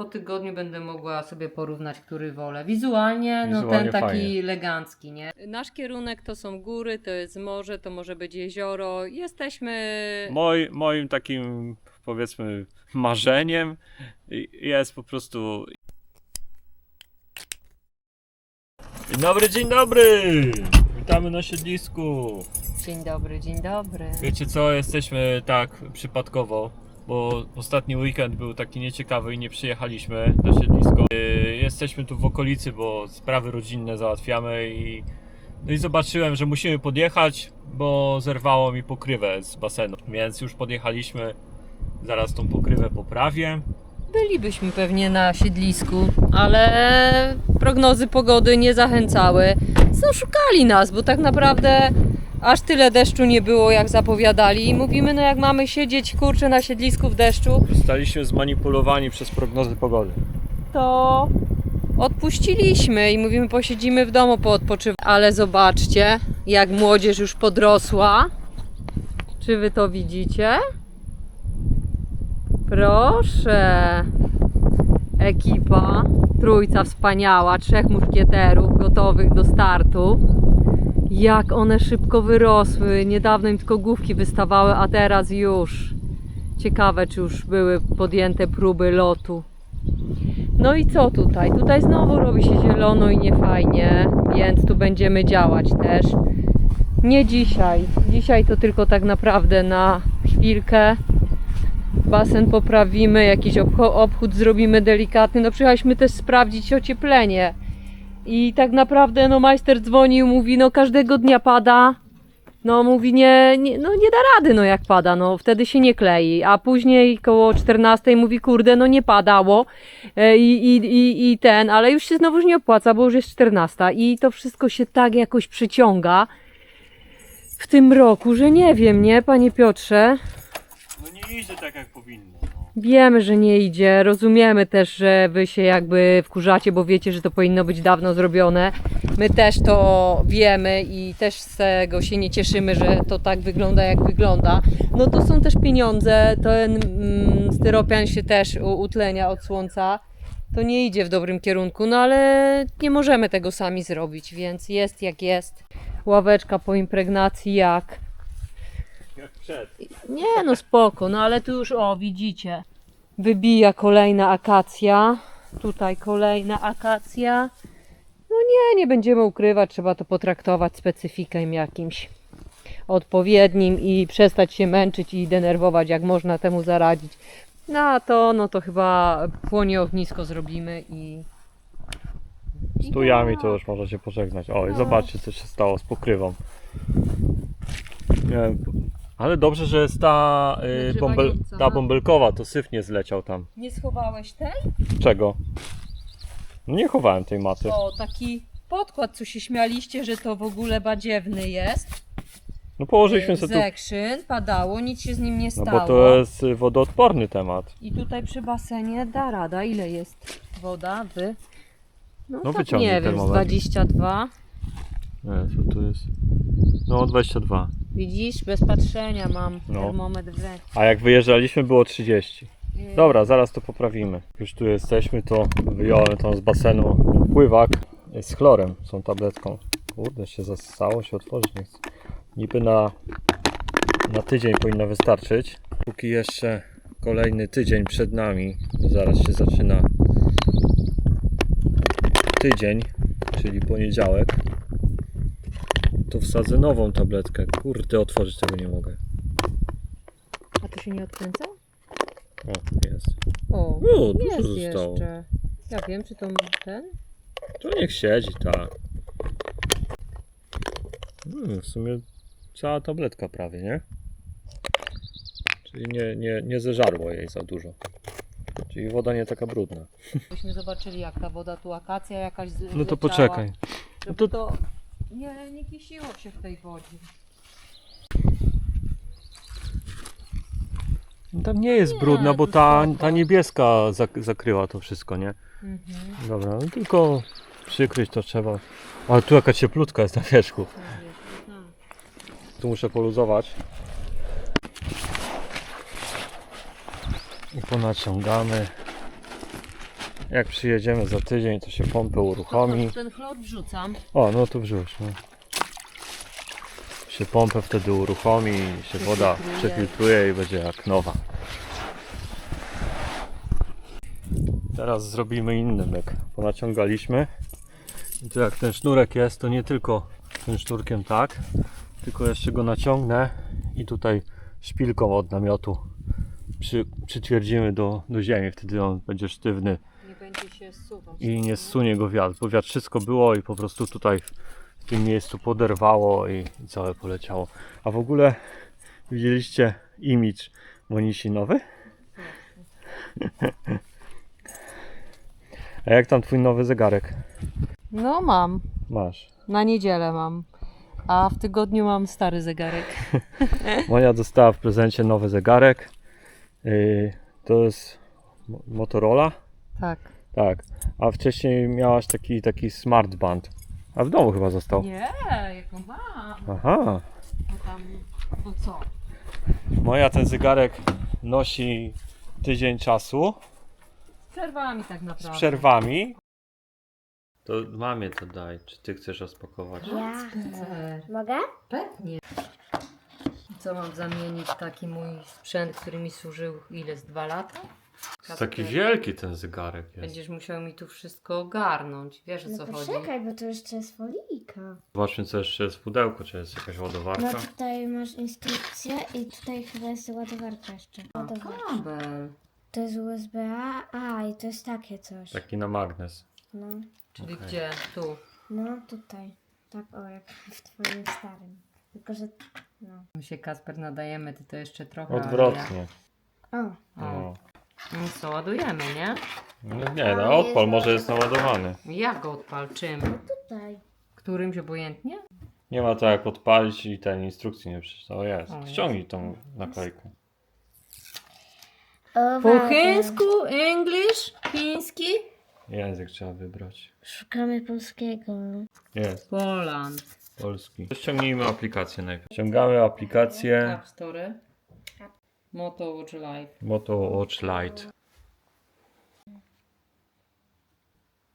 Po tygodniu będę mogła sobie porównać, który wolę. Wizualnie, no Wizualnie ten taki fajnie. elegancki, nie? Nasz kierunek to są góry, to jest morze, to może być jezioro. Jesteśmy... Moj, moim takim, powiedzmy, marzeniem jest po prostu. Dzień dobry, dzień dobry! Witamy na siedlisku. Dzień dobry, dzień dobry. Wiecie co, jesteśmy tak przypadkowo, bo ostatni weekend był taki nieciekawy i nie przyjechaliśmy na siedlisko. Yy, Jesteśmy tu w okolicy, bo sprawy rodzinne załatwiamy i, no i zobaczyłem, że musimy podjechać, bo zerwało mi pokrywę z basenu, więc już podjechaliśmy. Zaraz tą pokrywę poprawię. Bylibyśmy pewnie na siedlisku, ale prognozy pogody nie zachęcały. No, szukali nas, bo tak naprawdę aż tyle deszczu nie było, jak zapowiadali. I mówimy, no jak mamy siedzieć kurczę na siedlisku w deszczu, Zostaliśmy zmanipulowani przez prognozy pogody. to odpuściliśmy i mówimy, posiedzimy w domu, poodpoczywamy. Ale zobaczcie, jak młodzież już podrosła. Czy wy to widzicie? Proszę. Ekipa, trójca wspaniała, trzech muszkieterów gotowych do startu. Jak one szybko wyrosły. Niedawno im tylko główki wystawały, a teraz już. Ciekawe, czy już były podjęte próby lotu. No i co tutaj? Tutaj znowu robi się zielono i niefajnie, więc tu będziemy działać też. Nie dzisiaj. Dzisiaj to tylko tak naprawdę na chwilkę. Basen poprawimy, jakiś obchód zrobimy delikatny. No przyjechaliśmy też sprawdzić ocieplenie. I tak naprawdę no majster dzwonił, mówi no każdego dnia pada. No mówi nie, nie, no nie da rady no jak pada, no wtedy się nie klei. A później koło 14 mówi kurde no nie padało E, i, i, i, i ten, ale już się znowu nie opłaca, bo już jest 14 i to wszystko się tak jakoś przyciąga w tym roku, że nie wiem, nie panie Piotrze? No nie idzie tak jak powinno. Wiemy, że nie idzie, rozumiemy też, że wy się jakby wkurzacie, bo wiecie, że to powinno być dawno zrobione. My też to wiemy i też z tego się nie cieszymy, że to tak wygląda, jak wygląda. No to są też pieniądze, ten mm, styropian się też utlenia od słońca. To nie idzie w dobrym kierunku, no ale nie możemy tego sami zrobić, więc jest jak jest. Ławeczka po impregnacji jak? Jak przed. Nie, no spoko, no ale tu już, o, widzicie. Wybija kolejna akacja. Tutaj kolejna akacja. No nie, nie będziemy ukrywać, trzeba to potraktować specyfikiem jakimś odpowiednim i przestać się męczyć i denerwować, jak można temu zaradzić. No a to, no to chyba płonie ognisko zrobimy i... Z tujami to już możecie pożegnać. O, i No. zobaczcie, co się stało z pokrywą. Nie wiem, ale dobrze, że jest ta, y, bąbel, ta bąbelkowa, to syf nie zleciał tam. Nie schowałeś tej? Czego? No nie chowałem tej maty. O, taki podkład, co się śmialiście, że to w ogóle badziewny jest. No położyliśmy sobie tu, Zekrzyn, padało, nic się z nim nie no stało. bo to jest y, wodoodporny temat. I tutaj przy basenie da rada. Ile jest woda? Wy? No, No tak wyciągnij nie wiem, z termometr. 22. Nie, co tu jest? No 22. Widzisz, bez patrzenia mam No. termometr w ręku. A jak wyjeżdżaliśmy było 30. Yy, Dobra, zaraz to poprawimy. Już tu jesteśmy, to wyjąłem tam z basenu pływak z chlorem, z tą tabletką. Kurde, się zasało, się otworzyć nie chce. Niby na, na tydzień powinno wystarczyć. Póki jeszcze kolejny tydzień przed nami, bo zaraz się zaczyna tydzień, czyli poniedziałek, to wsadzę nową tabletkę. Kurde, otworzyć tego nie mogę. A to się nie odkręca? O, jest. O, O, dużo jest zostało. jeszcze. Ja wiem, czy to ten? To niech siedzi, tak. Hmm, w sumie cała tabletka prawie, nie? Czyli nie, nie, nie zeżarło jej za dużo. Czyli woda nie taka brudna. Byśmy zobaczyli, jak ta woda tu akacja jakaś z- No to poczekaj. Żeby to- to nie, nie kisiło się w tej wodzie. No tam nie jest Nie, brudna, bo ta, ta niebieska zak- zakryła to wszystko, nie? Mhm. Dobra, no tylko przykryć to trzeba. Ale tu jaka cieplutka jest na wierzchu. Tu muszę poluzować. I ponaciągamy. Jak przyjedziemy za tydzień, to się pompę uruchomi. Ten chlor wrzucam. O, no to wrzuć. No. Się pompę wtedy uruchomi i się woda Przefiltruje. i będzie jak nowa. Teraz zrobimy inny myk. Ponaciągaliśmy. I tu jak ten sznurek jest, to nie tylko tym sznurkiem tak, tylko jeszcze go naciągnę i tutaj szpilką od namiotu przy, przytwierdzimy do, do ziemi. Wtedy on będzie sztywny Nie będzie się zsuwał. I nie zsunie go wiatr, bo wiatr wszystko było i po prostu tutaj w tym miejscu poderwało i, i całe poleciało. A w ogóle widzieliście image Monisi nowy? A jak tam twój nowy zegarek? No mam. Masz. Na niedzielę mam. A w tygodniu mam stary zegarek. Moja dostała w prezencie nowy zegarek. Yy, to jest Mo- Motorola? Tak. Tak. A wcześniej miałaś taki, taki smart band. A w domu chyba został. Nie, jaką mam. Aha. Bo tam, bo co? Moja ten zegarek nosi tydzień czasu Z przerwami tak z naprawdę. przerwami. To mamie to daj, czy ty chcesz rozpakować? Ja. Super. Mogę? Pewnie. I Co mam zamienić taki mój sprzęt, który mi służył ile z dwa lata? To jest taki wielki ten zegarek jest. Będziesz musiał mi tu wszystko ogarnąć. Wiesz o No co chodzi? poczekaj, bo to jeszcze jest folika. Zobaczmy co jeszcze jest w pudełku, czy jest jakaś No ładowarka. tutaj masz instrukcję i tutaj chyba jest ładowarka jeszcze. Ładowarka. Kabel. To jest USB-A, a i to jest takie coś. Taki na magnes. No, Czyli Okej. gdzie? Tu. no tutaj. Tak o, jak w twoim starym. Tylko, że... No. My się Kasper nadajemy, ty to jeszcze trochę. ale Odwrotnie. O, Ja... O. No. No co, ładujemy, nie? No nie, no odpal, może jest naładowany. Jak go odpal? Czym? tutaj. Którymś obojętnie? Nie ma to jak odpalić i ten instrukcji nie przeczytał. Jest. O, jest. Ściągnij tą naklejkę. Po chińsku, English, chiński? Język trzeba wybrać. Szukamy polskiego. Jest. Poland. Polski. Ściągnijmy aplikację najpierw. Ściągamy aplikację App Store. Moto Watch Live. Moto Watch Lite.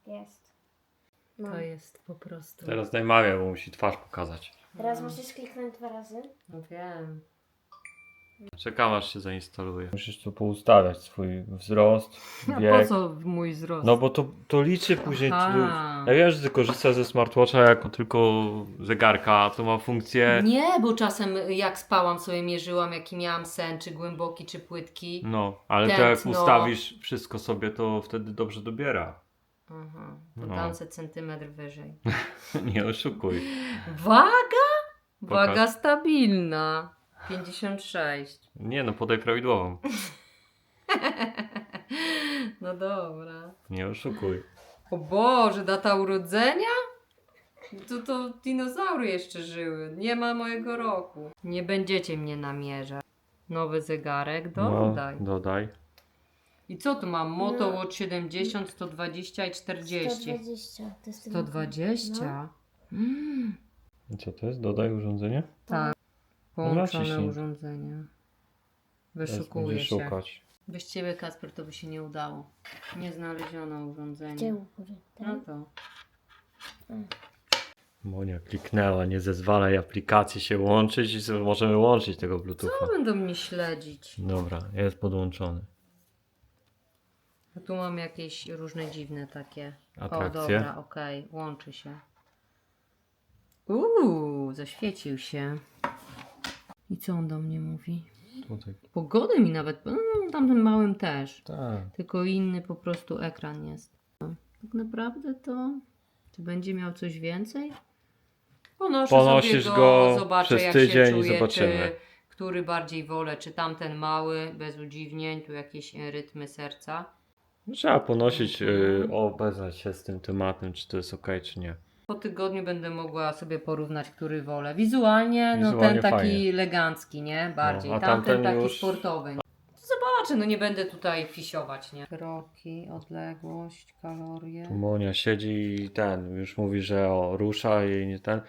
Jest. No. To jest po prostu. Teraz daj mamie, bo musi twarz pokazać. Teraz musisz kliknąć dwa razy. No wiem. Czekam aż się zainstaluje. Musisz tu poustawiać swój wzrost, A po wiek. co mój wzrost? No bo to, to liczy później. Aha. Ja wiem, że ty korzystasz ze smartwatcha jako tylko zegarka, to ma funkcję. Nie, bo czasem jak spałam sobie mierzyłam jaki miałam sen, czy głęboki, czy płytki. No, ale to jak Tętno. ustawisz wszystko sobie, to wtedy dobrze dobiera. Aha, to No. dam se centymetr wyżej. Nie oszukuj. Waga? Waga Pokaż. stabilna. 56. Nie no, podaj prawidłową. No dobra. Nie oszukuj. O Boże, data urodzenia? To, to dinozaury jeszcze żyły. Nie ma mojego roku. Nie będziecie mnie namierzać. Nowy zegarek, dodaj. No, dodaj. I co tu mam? Moto No. Watch 70, 120 i 40. 120. To jest 120? Mm, I co to jest? Dodaj urządzenie? tak. No, Połączone urządzenia. Będziesz się. szukać. Bez ciebie, Kasper, to by się nie udało. Nie znaleziono urządzenia. góry? No Tak? to. Monia kliknęła, nie zezwalaj aplikacji się łączyć i sobie możemy łączyć tego Co Bluetootha. będą mnie śledzić? Dobra, jest podłączony. A tu mam jakieś różne dziwne takie. O, Atrakcje. dobra, okej, łączy się. Uuu, zaświecił się. I co on do mnie mówi? Tutaj. Pogodę mi nawet, no, tamtym małym też. Tak. Tylko inny po prostu ekran jest. Tak naprawdę to, czy będzie miał coś więcej? Ponoszę Ponosisz sobie go go, zobaczę przez jak tydzień się i czuję, zobaczymy. czy który bardziej wolę, czy tamten mały, bez udziwnień, tu jakieś e, rytmy serca. No, Trzeba ponosić, yy, obeznać się z tym tematem, czy to jest ok, czy nie. Po tygodniu będę mogła sobie porównać, który wolę. Wizualnie, no Wizualnie ten taki fajnie. elegancki, nie? Bardziej. No, a tamten, tamten taki już- sportowy. No, zobaczę, no nie będę tutaj fisiować, nie? Kroki, odległość, kalorie. Tu Monia siedzi i ten, już mówi, że o, rusza jej nie ten.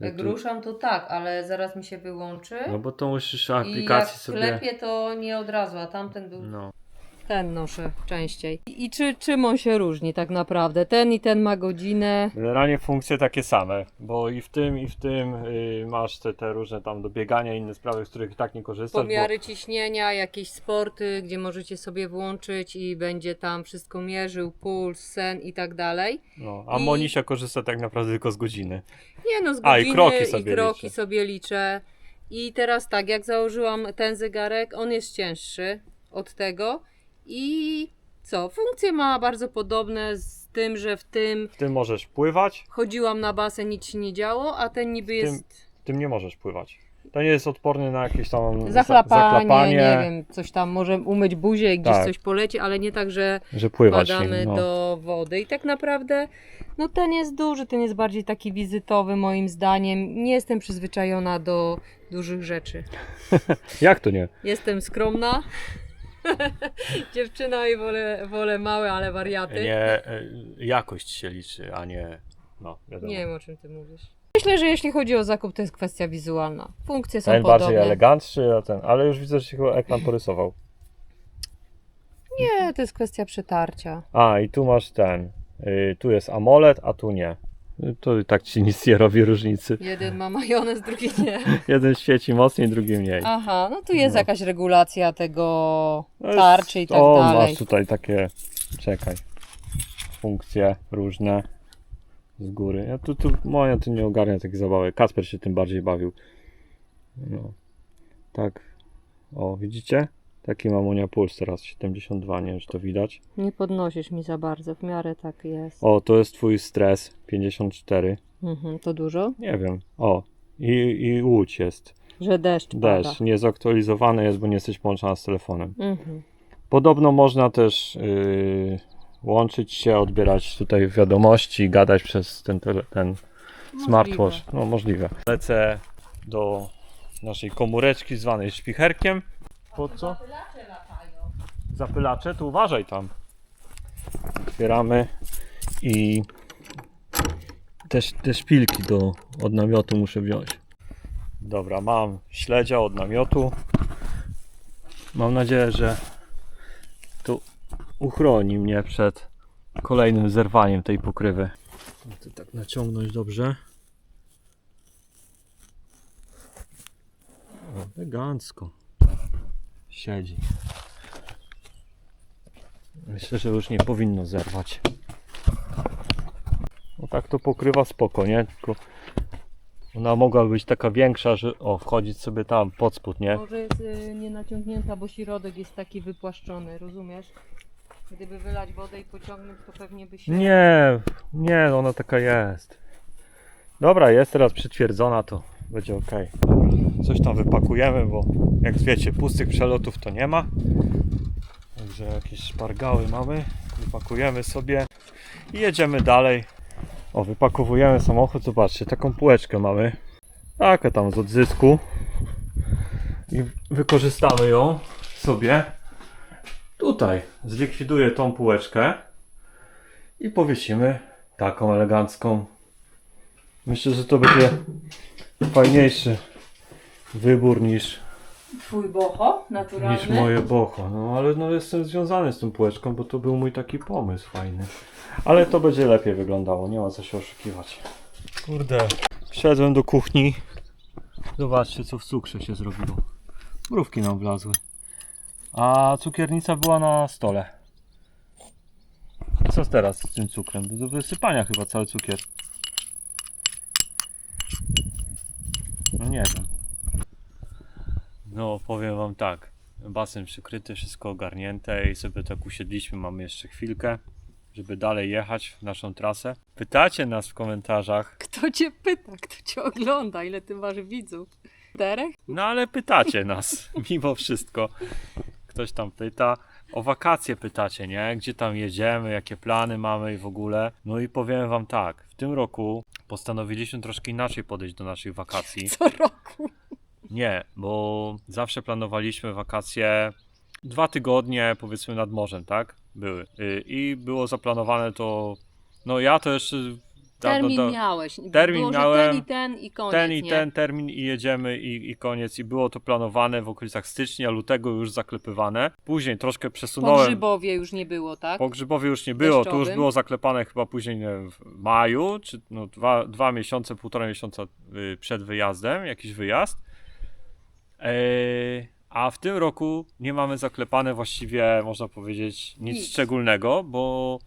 Jak Tu- ruszam to tak, ale zaraz mi się wyłączy. No bo to musisz I jak aplikacji sobie. klepie to nie od razu, a tamten był... No. Ten noszę częściej. I, i czy, czym on się różni tak naprawdę? Ten i ten ma godzinę. Generalnie funkcje takie same, bo i w tym, i w tym y, masz te, te różne tam do biegania, inne sprawy, z których i tak nie korzystasz. Pomiary ciśnienia, jakieś sporty, gdzie możecie sobie włączyć i będzie tam wszystko mierzył, puls, sen i tak dalej. Bo, no, a i- Monisia korzysta tak naprawdę tylko z godziny. Nie no, z A, i godziny kroki sobie i kroki liczy. sobie liczę. I teraz tak, jak założyłam ten zegarek, on jest cięższy od tego i co? Funkcje ma bardzo podobne z tym, że w tym W tym możesz pływać, chodziłam na basen, nic się nie działo, a ten niby tym jest w tym nie możesz pływać. To nie jest odporny na jakieś tam za- zachlapanie, zaklapanie, nie wiem, coś tam, może umyć buzię i gdzieś Tak. coś poleci, ale nie tak, że że pływać wpadamy nim, no. do wody. I tak naprawdę, no ten jest duży, ten jest bardziej taki wizytowy moim zdaniem. Nie jestem przyzwyczajona do dużych rzeczy. Jak to nie? Jestem skromna. Dziewczyna i wolę, wolę małe, ale wariaty. Nie, e, jakość się liczy, a nie, no wiadomo. Nie wiem o czym ty mówisz. Myślę, że jeśli chodzi o zakup, to jest kwestia wizualna. Funkcje są Ten podobne. bardziej elegantszy, a ten, ale już widzę, że się chyba ekran porysował. Nie, to jest kwestia przetarcia. A, i tu masz ten, y, tu jest AMOLED, a tu nie. To i tak ci nic nie robi różnicy. Jeden ma majonez, drugi nie. Jeden świeci mocniej, drugi mniej. Aha, no tu jest No. jakaś regulacja tego No tarczy i tak o, dalej. masz tutaj takie, czekaj, funkcje różne z góry. Ja tu, tu, moja tu nie ogarnia takich zabawek. Kasper się tym bardziej bawił. No, tak. O, widzicie? Taki ma Monia puls teraz, 72, nie wiem czy to widać. Nie podnosisz mi za bardzo, w miarę tak jest. O, to jest twój stres, 54. Mhm, to dużo? Nie wiem. O, i, i łódź jest. Że deszcz pada. Deszcz, niezaktualizowany jest, bo nie jesteś połączona z telefonem. Mhm. Podobno można też yy, łączyć się, odbierać tutaj wiadomości, gadać przez ten, tele, ten smartwatch. No możliwe. Lecę do naszej komóreczki zwanej szpicherkiem. Po co? Zapylacze? To uważaj tam. Otwieramy i też te szpilki do, od namiotu muszę wziąć. Dobra, mam śledzia od namiotu. Mam nadzieję, że to uchroni mnie przed kolejnym zerwaniem tej pokrywy. To tak naciągnąć dobrze. Elegancko. Siedzi. Myślę, że już nie powinno zerwać. No tak to pokrywa spoko, nie? Tylko ona mogła być taka większa, że o, wchodzić sobie tam pod spód, nie? Może jest y, nie naciągnięta, bo środek jest taki wypłaszczony, rozumiesz? Gdyby wylać wodę i pociągnąć, to pewnie by się... Nie, nie, no ona taka jest. Dobra, jest teraz przytwierdzona, to będzie ok. Coś tam wypakujemy, bo jak wiecie, pustych przelotów to nie ma. Także jakieś szpargały mamy. Wypakujemy sobie i jedziemy dalej. O, wypakowujemy samochód, zobaczcie, taką półeczkę mamy. Taka tam z odzysku. I wykorzystamy ją sobie. Tutaj zlikwiduję tą półeczkę i powiesimy taką elegancką. Myślę, że to będzie fajniejszy wybór niż, Twój boho naturalny? niż moje boho. No ale no jestem związany z tą półeczką, bo to był mój taki pomysł fajny. Ale to będzie lepiej wyglądało, nie ma co się oszukiwać. Kurde. Wszedłem do kuchni. Zobaczcie co w cukrze się zrobiło. Mrówki nam wlazły. A cukiernica była na stole. Co teraz z tym cukrem? Do wysypania chyba cały cukier. No nie wiem. No powiem wam tak. Basen przykryty, wszystko ogarnięte i sobie tak usiedliśmy, mamy jeszcze chwilkę, żeby dalej jechać w naszą trasę. Pytacie nas w komentarzach, Kto cię pyta, kto cię ogląda, ile ty masz widzów? Czterech? no ale pytacie nas mimo wszystko. Ktoś tam pyta. O wakacje pytacie, nie? Gdzie tam jedziemy, jakie plany mamy i w ogóle. No i powiem wam tak, w tym roku postanowiliśmy troszkę inaczej podejść do naszych wakacji. Co roku. Nie, bo zawsze planowaliśmy wakacje dwa tygodnie, powiedzmy nad morzem, tak? Były. Y, I było zaplanowane to. No ja to jeszcze Termin da- miałeś. Termin Było, miałem. ten i ten i koniec, ten i nie? ten termin i jedziemy i, i koniec. I było to planowane w okolicach stycznia, lutego już zaklepywane. Później troszkę Po przesunąłem. Grzybowie już nie było, tak? Po Grzybowie już nie było, to już Deszczowym. było zaklepane chyba później wiem, w maju, czy no dwa, dwa miesiące, półtora miesiąca y, przed wyjazdem, jakiś wyjazd. Eee, a w tym roku nie mamy zaklepane właściwie, można powiedzieć, nic, Nic. szczególnego, bo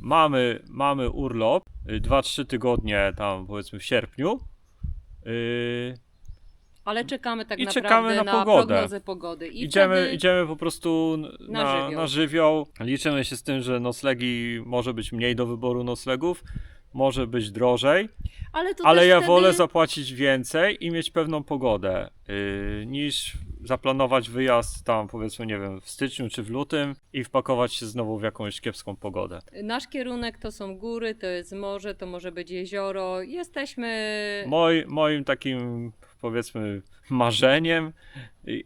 mamy, mamy urlop, 2-3 tygodnie tam powiedzmy w sierpniu. Yy, Ale czekamy tak I naprawdę czekamy na pogodę. prognozę pogody. I idziemy, idziemy po prostu na na, żywioł. na żywioł. Liczymy się z tym, że noclegi może być mniej do wyboru noclegów, może być drożej, Ale, ale ja wtedy... wolę zapłacić więcej i mieć pewną pogodę, yy, niż zaplanować wyjazd tam powiedzmy, nie wiem, w styczniu czy w lutym i wpakować się znowu w jakąś kiepską pogodę. Nasz kierunek to są góry, to jest morze, to może być jezioro. Jesteśmy... Moj, moim takim powiedzmy marzeniem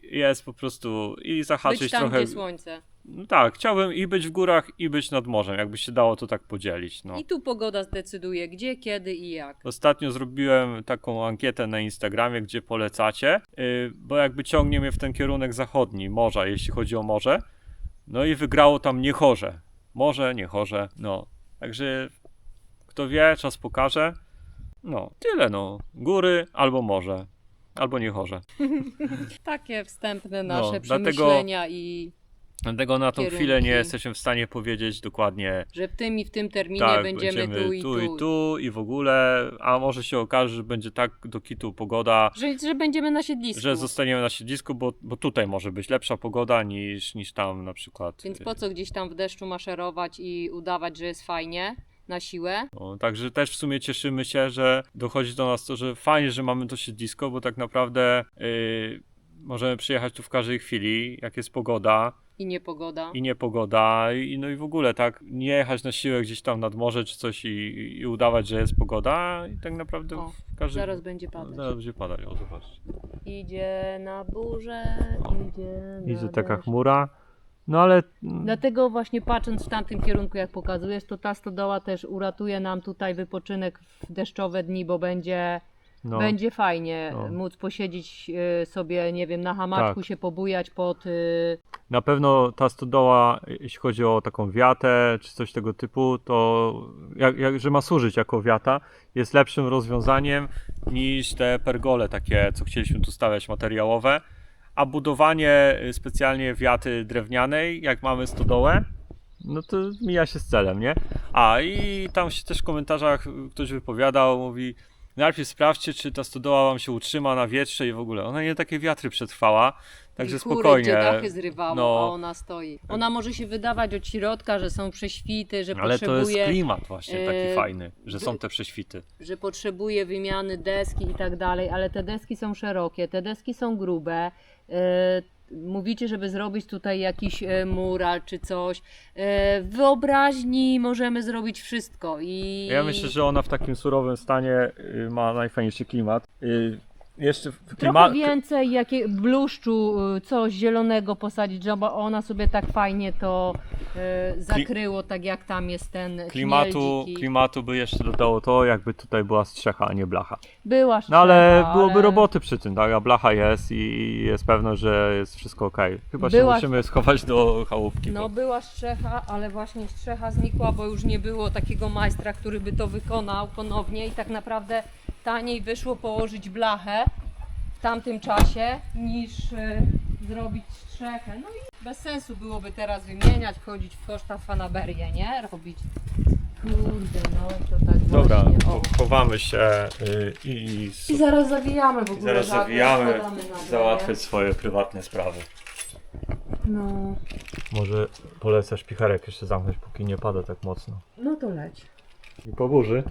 jest po prostu i zahaczyć być tam, trochę gdzie słońce. No tak, chciałbym i być w górach, i być nad morzem, jakby się dało to tak podzielić. No. I tu pogoda zdecyduje, gdzie, kiedy i jak. Ostatnio zrobiłem taką ankietę na Instagramie, gdzie polecacie, yy, bo jakby ciągnie mnie w ten kierunek zachodni, morza, jeśli chodzi o morze. No i wygrało tam Niechorze. Morze, Niechorze, no. Także kto wie, czas pokaże. No, tyle no. Góry albo morze. Albo Niechorze. Takie wstępne No, nasze dlatego- przemyślenia i Dlatego na tą Kierunki. chwilę nie jesteśmy w stanie powiedzieć dokładnie, że w tym i w tym terminie tak, będziemy, tu i tu. i tu i w ogóle, a może się okaże, że będzie tak do kitu pogoda, Że, że będziemy na siedlisku. że zostaniemy na siedlisku, bo, bo tutaj może być lepsza pogoda niż, niż tam na przykład. Więc po co gdzieś tam w deszczu maszerować i udawać, że jest fajnie na siłę? No, także też w sumie cieszymy się, że dochodzi do nas to, że fajnie, że mamy to siedlisko, bo tak naprawdę yy, możemy przyjechać tu w każdej chwili, jak jest pogoda I niepogoda. i niepogoda, i, no i w ogóle tak, nie jechać na siłę gdzieś tam nad morze czy coś i, i udawać, że jest pogoda i tak naprawdę O, w każdej... Zaraz będzie padać. Zaraz będzie padać, o zobaczcie. Idzie na burzę, idzie na Idzie taka deszcz. chmura, no ale... Dlatego właśnie patrząc w tamtym kierunku, jak pokazujesz, to ta stodoła też uratuje nam tutaj wypoczynek w deszczowe dni, bo będzie, No, będzie fajnie No. móc posiedzieć y, sobie, nie wiem, na hamaczku Tak. się pobujać pod... Y, Na pewno ta stodoła, jeśli chodzi o taką wiatę czy coś tego typu, to jak, jak, że ma służyć jako wiata, jest lepszym rozwiązaniem niż te pergole takie, co chcieliśmy tu stawiać materiałowe. A budowanie y, specjalnie wiaty drewnianej, jak mamy stodołę, no to mija się z celem, nie? A i tam się też w komentarzach ktoś wypowiadał, mówi najpierw sprawdźcie, czy ta stodoła wam się utrzyma na wietrze i w ogóle. Ona nie takie wiatry przetrwała, także i spokojnie. gdzie dachy zrywało, No. a ona stoi. Ona może się wydawać od środka, że są prześwity, że Ale to jest potrzebuje... klimat właśnie taki e, fajny, że są te prześwity. że potrzebuje wymiany deski i tak dalej, ale te deski są szerokie, te deski są grube. E, Mówicie, żeby zrobić tutaj jakiś e, mural czy coś. E, W wyobraźni możemy zrobić wszystko i Ja myślę, że ona w takim surowym stanie y, ma najfajniejszy klimat. Y, Jeszcze w trochę klimat. więcej jakie, bluszczu, y, coś zielonego posadzić, żeby ona sobie tak fajnie to e, zakryło, tak jak tam jest ten Klimatu, chmiel dziki. klimatu by jeszcze dodało to, jakby tutaj była strzecha, a nie blacha. Była No ale byłoby ale- roboty przy tym, tak? A blacha jest i jest pewne, że jest wszystko ok. Chyba Była- się musimy schować do chałupki. No bo... była strzecha, ale właśnie strzecha znikła, bo już nie było takiego majstra, który by to wykonał ponownie i tak naprawdę taniej wyszło położyć blachę w tamtym czasie niż y, zrobić strzechę. No i bez sensu byłoby teraz wymieniać, wchodzić w koszta fanaberię, nie? Robić. Kurde, no to tak Dobra, właśnie. O. chowamy się y, i, I zaraz zawijamy w i ogóle. zaraz zawijamy, spadamy nagle, nie? załatwiać swoje prywatne sprawy. No, Może polecasz picharek jeszcze zamknąć, póki nie pada tak mocno. no to leć. I po burzy.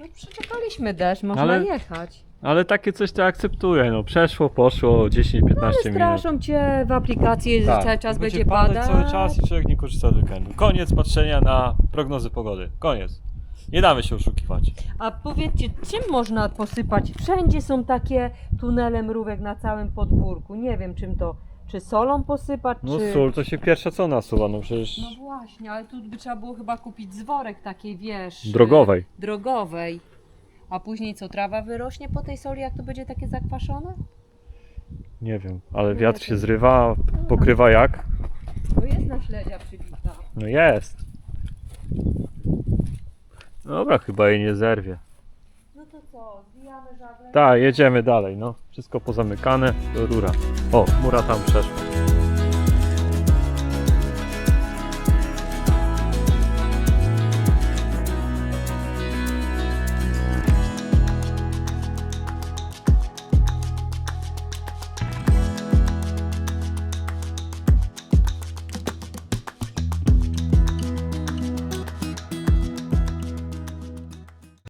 No przeczekaliśmy deszcz, można Ale- jechać. Ale takie coś to akceptuję, no przeszło, poszło 10-15 minut. Straszą cię w aplikacji, że Tak, cały czas będzie, padać padać. cały czas i człowiek nie korzysta z weekendu. Koniec patrzenia na prognozy pogody. Koniec. Nie damy się oszukiwać. A powiedzcie, czym można posypać? Wszędzie są takie tunele mrówek na całym podwórku. Nie wiem czym to Czy solą posypać, No czy... sól to się pierwsza co nasuwa, no przecież No właśnie, ale tu by trzeba było chyba kupić zworek takiej, wiesz... drogowej. y, Drogowej. A później co, trawa wyrośnie po tej soli, jak to będzie takie zakwaszone? Nie wiem, ale Nie wiatr wiem. się zrywa, pokrywa jak? To jest na śledzia przybita. No jest. Dobra, chyba jej nie zerwie. To co, zwijamy żagle? Tak, jedziemy dalej, no. Wszystko pozamykane, rura. O, mura tam przeszła.